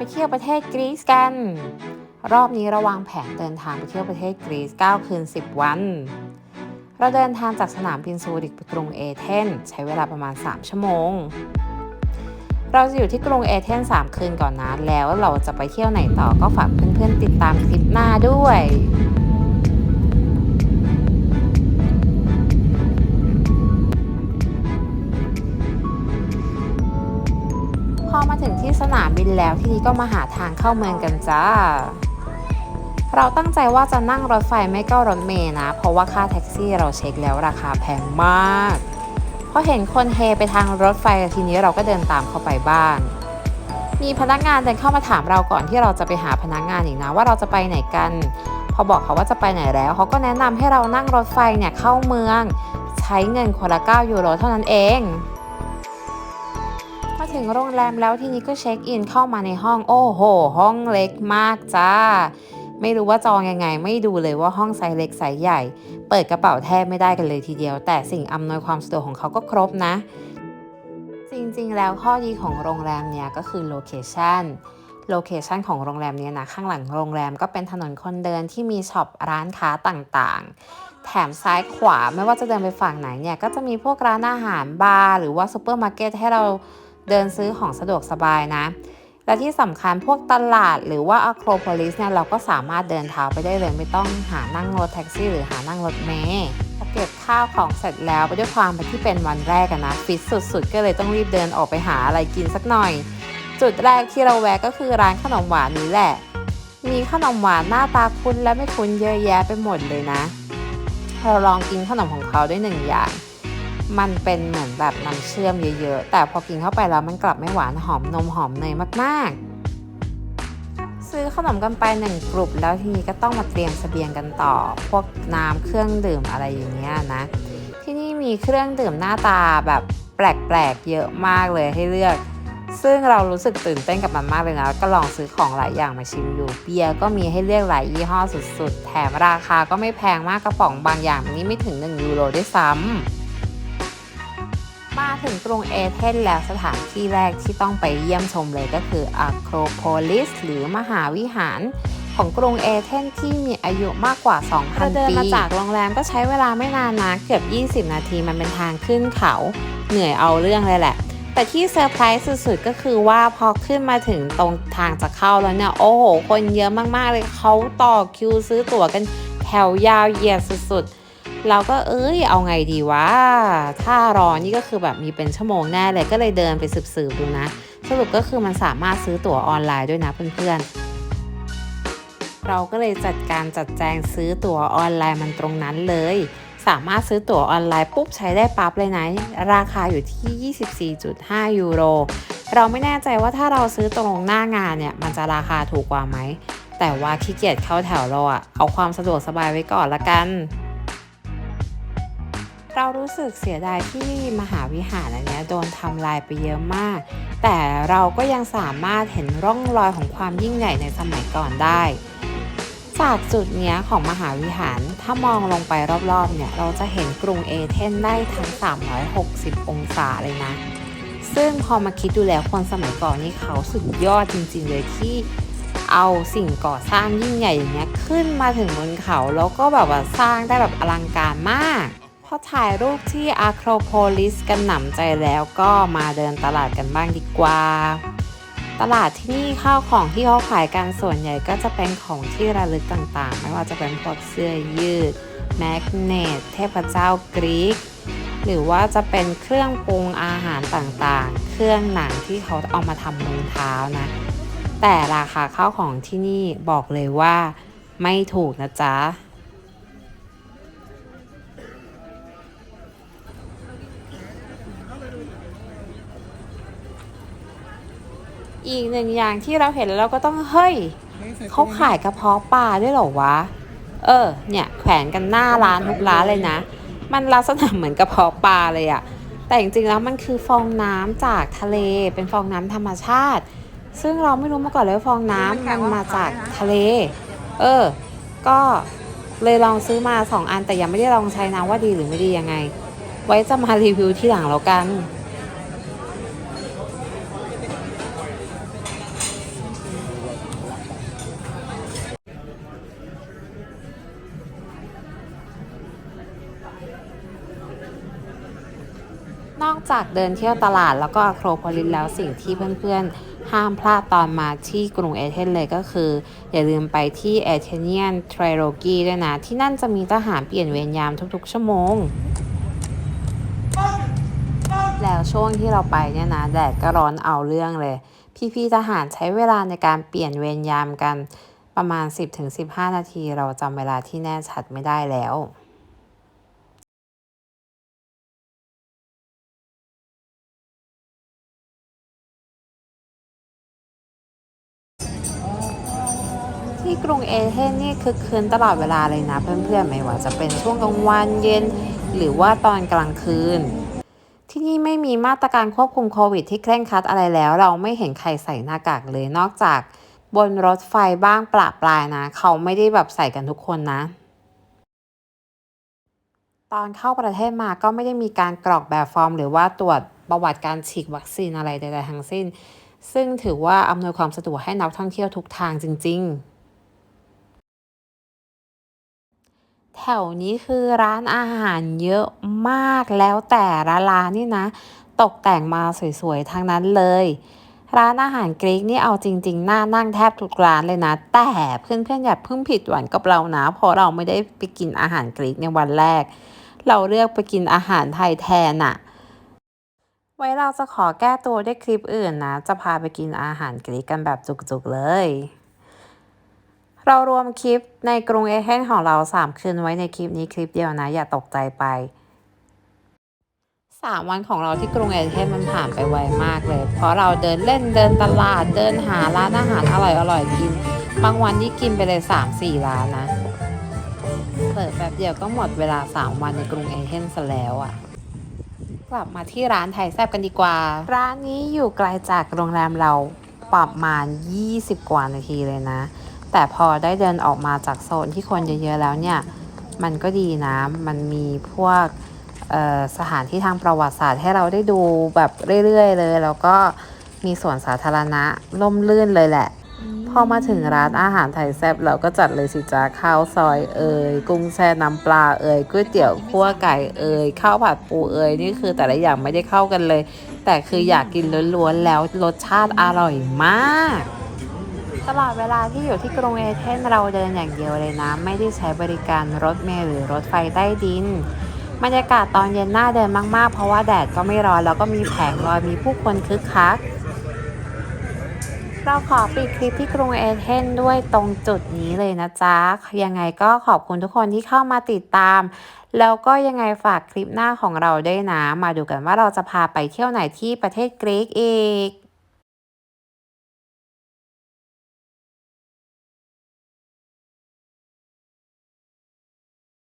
ไปเที่ยวประเทศกรีซกัน รอบนี้ระวางแผนเดินทางไปเที่ยวประเทศกรีซ 9 คืน 10 วัน เราเดินทางจากสนามบินซูริกไปกรุงเอเธนใช้เวลาประมาณ 3 ชั่วโมง เราจะอยู่ที่กรุงเอเธน3 คืนก่อนนะแล้วเราจะไปเที่ยวไหนต่อก็ฝากเพื่อนๆติดตามคลิปหน้าด้วย ถึงที่สนามบินแล้วทีนี้ก็มาหาทางเข้าเมืองกันจ้า เราตั้งใจว่าจะนั่งรถไฟไม่ก็รถเมล์นะ เพราะว่าค่าแท็กซี่เราเช็คแล้วราคาแพงมากพอเห็นคนเฮไปทางรถไฟทีนี้เราก็เดินตามเข้าไปบ้างมีพนักงานเดินเข้ามาถามเราก่อนที่เราจะไปหาพนักงานอีกนะว่าเราจะไปไหนกัน พอบอกเขาว่าจะไปไหนแล้วเขาก็แนะนำให้เรานั่งรถไฟเนี่ยเข้าเมือง ใช้เงินคนละ9ยูโรเท่านั้นเอง มาถึงโรงแรมแล้วทีนี้ก็เช็คอินเข้ามาในห้องโอ้โห ห้องเล็กมากจ้า ไม่รู้ว่าจองยังไง ไม่ดูเลยว่าห้องไซส์เล็กไซส์ใหญ่ เปิดกระเป๋าแทบไม่ได้กันเลยทีเดียว แต่สิ่งอำนวยความสะดวกของเขาก็ครบนะ จริงๆ แล้วข้อดีของโรงแรมเนี่ยก็คือโลเคชันโลเคชันของโรงแรมเนี้นะ ข้างหลังโรงแรมก็เป็นถนนคนเดินที่มีช็อปร้านค้าต่างๆ แถมซ้ายขวาไม่ว่าจะเดินไปฝั่งไหนเนี่ย ก็จะมีพวกร้านอาหารบาร์หรือว่าซูเปอร์มาร์เก็ตให้เรา เดินซื้อของสะดวกสบายนะ และที่สำคัญพวกตลาดหรือว่าอะโครโพลิสเนี่ยเราก็สามารถเดินเท้าไปได้เลยไม่ต้องหานั่งรถแท็กซี่ หรือหานั่งรถเมล์เก็บข้าวของเสร็จแล้วไปด้วยความที่เป็นวันแรกกันนะฟิตสุดๆ ก็เลยต้องรีบเดินออกไปหาอะไรกินสักหน่อย จุดแรกที่เราแวะก็คือร้านขนมหวานนี้แหละ มีขนมหวานหน้าตาคุ้นและไม่คุ้นเยอะแยะไปหมดเลยนะเราลองกินขนมของเขาด้วยหนึ่งอย่าง มันเป็นเหมือนแบบน้ำเชื่อมเยอะๆ แต่พอกินเข้าไปแล้วมันกลับไม่หวานหอมนมหอมเนยมากๆ ซื้อขนมกันไปหนึ่งกลุ่มแล้วทีนี้ก็ต้องมาเตรียมเสบียงกันต่อ พวกน้ำเครื่องดื่มอะไรอย่างเงี้ยนะ ที่นี่มีเครื่องดื่มหน้าตาแบบแปลกๆเยอะมากเลยให้เลือก ซึ่งเรารู้สึกตื่นเต้นกับมันมากเลยนะ ก็ลองซื้อของหลายอย่างมาชิมอยู่เบียร์ก็มีให้เลือกหลายยี่ห้อสุดๆ แถมราคาก็ไม่แพงมากกระป๋องบางอย่างนี้ไม่ถึง 1 ยูโรด้วยซ้ำ มาถึงกรุงเอเธนแล้วสถานที่แรกที่ต้องไปเยี่ยมชมเลยก็คืออะโครโพลิสหรือมหาวิหารของกรุงเอเธนที่มีอายุมากกว่า 2,000 ปีเดินมาจากโรงแรมก็ใช้เวลาไม่นานนะ เกือบ 20 นาทีมันเป็นทางขึ้นเขา เหนื่อยเอาเรื่องเลยแหละ แต่ที่เซอร์ไพรส์สุดๆ ก็คือว่าพอขึ้นมาถึงตรงทางจะเข้าแล้วเนี่ย โอ้โห คนเยอะมากๆเลยเขาต่อคิวซื้อตั๋วกันแถวยาวเหยียดสุดๆ เราก็เอ้ยเอาไงดีวะถ้ารอนี่ก็คือแบบมีเป็นชั่วโมงแน่เลยก็เลยเดินไปสืบๆดูนะ สรุปก็คือมันสามารถซื้อตั๋วออนไลน์ด้วยนะเพื่อนๆเราก็เลยจัดการจัดแจงซื้อตั๋วออนไลน์มันตรงนั้นเลย สามารถซื้อตั๋วออนไลน์ปุ๊บใช้ได้ปั๊บเลยนะ ราคาอยู่ที่ 24.5 ยูโร เราไม่แน่ใจว่าถ้าเราซื้อตรงหน้างานเนี่ย มันจะราคาถูกกว่าไหม แต่ว่าขี้เกียจเข้าแถวเราอะเอาความสะดวกสบายไว้ก่อนละกัน เรารู้สึกเสียดายที่มหาวิหารอันนี้โดนทำลายไปเยอะมาก แต่เราก็ยังสามารถเห็นร่องรอยของความยิ่งใหญ่ในสมัยก่อนได้ จากจุดนี้ของมหาวิหารถ้ามองลงไปรอบๆเนี่ยเราจะเห็นกรุงเอเธนได้ทั้ง 360 องศาเลยนะ ซึ่งพอมาคิดดูแล้วคนสมัยก่อนนี่เขาสุดยอดจริงๆเลยที่เอาสิ่งก่อสร้างยิ่งใหญ่อย่างเงี้ยขึ้นมาถึงบนเขาแล้วก็แบบว่าสร้างได้แบบอลังการมาก พอถ่ายรูปที่อะโครโพลิสกันหนำใจแล้วก็มาเดินตลาดกันบ้างดีกว่า ตลาดที่นี่ข้าวของที่เขาขายกันส่วนใหญ่ก็จะเป็นของที่ระลึกต่างๆ ไม่ว่าจะเป็นพวกเสื้อยืด แมกเนต เทพเจ้ากรีก หรือว่าจะเป็นเครื่องปรุงอาหารต่างๆ เครื่องหนังที่เขาเอามาทำรองเท้านะ แต่ราคาข้าวของที่นี่บอกเลยว่า ไม่ถูกนะจ๊ะ อีกหนึ่งอย่างที่เราเห็นแล้วเราก็ต้องเฮ้ยเขาขายกระเพาะปลาด้วยเหรอวะ เออ เนี่ย แขวนกันหน้าร้านทุกร้านเลยนะ มันลักษณะเหมือนกระเพาะปลาเลยอะแต่จริงๆแล้วมันคือฟองน้ำจากทะเล เป็นฟองน้ำธรรมชาติ ซึ่งเราไม่รู้มาก่อนเลยว่าฟองน้ำมันมาจากทะเล เออ ก็เลยลองซื้อมาสองอันแต่ยังไม่ได้ลองใช้นะว่าดีหรือไม่ดียังไง ไว้จะมารีวิวที่หลังแล้วกัน จากเดินเที่ยวตลาดแล้วก็อโครโพลิสแล้วสิ่งที่เพื่อนๆ ห้ามพลาดตอนมาที่กรุงเอเธนเลยก็คือ อย่าลืมไปที่เอเธเนียนทริโ o กีด้วยนะ ที่นั่นจะมีทหารเปลี่ยนเวรยามทุกๆ ชั่วโมง แล้วช่วงที่เราไปเนี่ยนะแดดก็ร้อนเอาเรื่องเลย พี่ๆทหารใช้เวลาในการเปลี่ยนเวรยามกันประมาณ 10-15 นาที เราจำเวลาที่แน่ชัดไม่ได้แล้ว ที่กรุงเอเธนนี่คึกคืนตลอดเวลาเลยนะเพื่อนๆ ไม่ว่าจะเป็นช่วงกลางวันเย็น หรือว่าตอนกลางคืน ที่นี่ไม่มีมาตรการควบคุมโควิดที่เคร่งครัดอะไรแล้ว เราไม่เห็นใครใส่หน้ากากเลยนอกจากบนรถไฟบ้างปลาปลายนะ เขาไม่ได้แบบใส่กันทุกคนนะ ตอนเข้าประเทศมาก็ไม่ได้มีการกรอกแบบฟอร์ม หรือว่าตรวจประวัติการฉีดวัคซีนอะไรใดๆทั้งสิ้น ซึ่งถือว่าอำนวยความสะดวกให้นักท่องเที่ยวทุกทางจริง ๆ วนี้คือร้านอาหารเยอะมากแล้วแต่ละร้านนี่นะ ตกแต่งมาสวยๆทั้งนั้นเลย ร้านอาหารกรีกนี่เอาจริงๆ น่านั่งแทบทุกร้านเลยนะ แต่เพื่อนๆอย่าเพิ่งผิดหวังกับเรานะ เพราะเราไม่ได้ไปกินอาหารกรีกในวันแรก เราเลือกไปกินอาหารไทยแทนอะไว้เราจะขอแก้ตัวด้วยคลิปอื่นนะ จะพาไปกินอาหารกรีกกันแบบจุกๆเลย เรารวมคลิปในกรุงเอเธนของเรา 3 คืนไว้ในคลิปนี้คลิปเดียวนะ อย่าตกใจไป 3 วันของเราที่กรุงเอเธนมันผ่านไปไวมากเลย เพราะเราเดินเล่นเดินตลาดเดินหาร้านอาหารอร่อยๆกิน บางวันนี่กินไปเลย 3-4 ร้านนะ เปิดแป๊บเดียวก็หมดเวลา 3 วันในกรุงเอเธนซะแล้วอะ่ะกลับมาที่ร้านไทยแซบกันดีกว่า ร้านนี้อยู่ไกลจากโรงแรมเราประมาณ 20 กว่านาทีเลยนะ แต่พอได้เดินออกมาจากโซนที่คนเยอะๆแล้วเนี่ย มันก็ดีนะ มันมีพวกเอ่อสถานที่ทางประวัติศาสตร์ให้เราได้ดูแบบเรื่อยๆเลย แล้วก็มีสวนสาธารณะล่มลื่นเลยแหละ พอมาถึงร้านอาหารไทยแซ่บเราก็จัดเลยสิจ้าข้าวซอยเอ่ยกุ้งแช่น้ำปลาเอ่ยก๋วยเตี๋ยวคั่วไก่เอ่ยข้าวผัดปูเอ่ยนี่คือแต่ละอย่างไม่ได้เข้ากันเลย แต่คืออยากกินล้วนๆแล้วรสชาติอร่อยมาก ตลอดเวลาที่อยู่ที่กรุงเอเธนเราเดินอย่างเดียวเลยนะ ไม่ได้ใช้บริการรถเมล์หรือรถไฟใต้ดินบรรยากาศตอนเย็นน่าเดินมากๆ เพราะว่าแดดก็ไม่ร้อนแล้วก็มีแผงลอยมีผู้คนคึกคัก เราขอปิดคลิปที่กรุงเอเธนด้วยตรงจุดนี้เลยนะจ๊ะ ยังไงก็ขอบคุณทุกคนที่เข้ามาติดตาม แล้วก็ยังไงฝากคลิปหน้าของเราด้วยนะ มาดูกันว่าเราจะพาไปเที่ยวไหนที่ประเทศกรีกอีก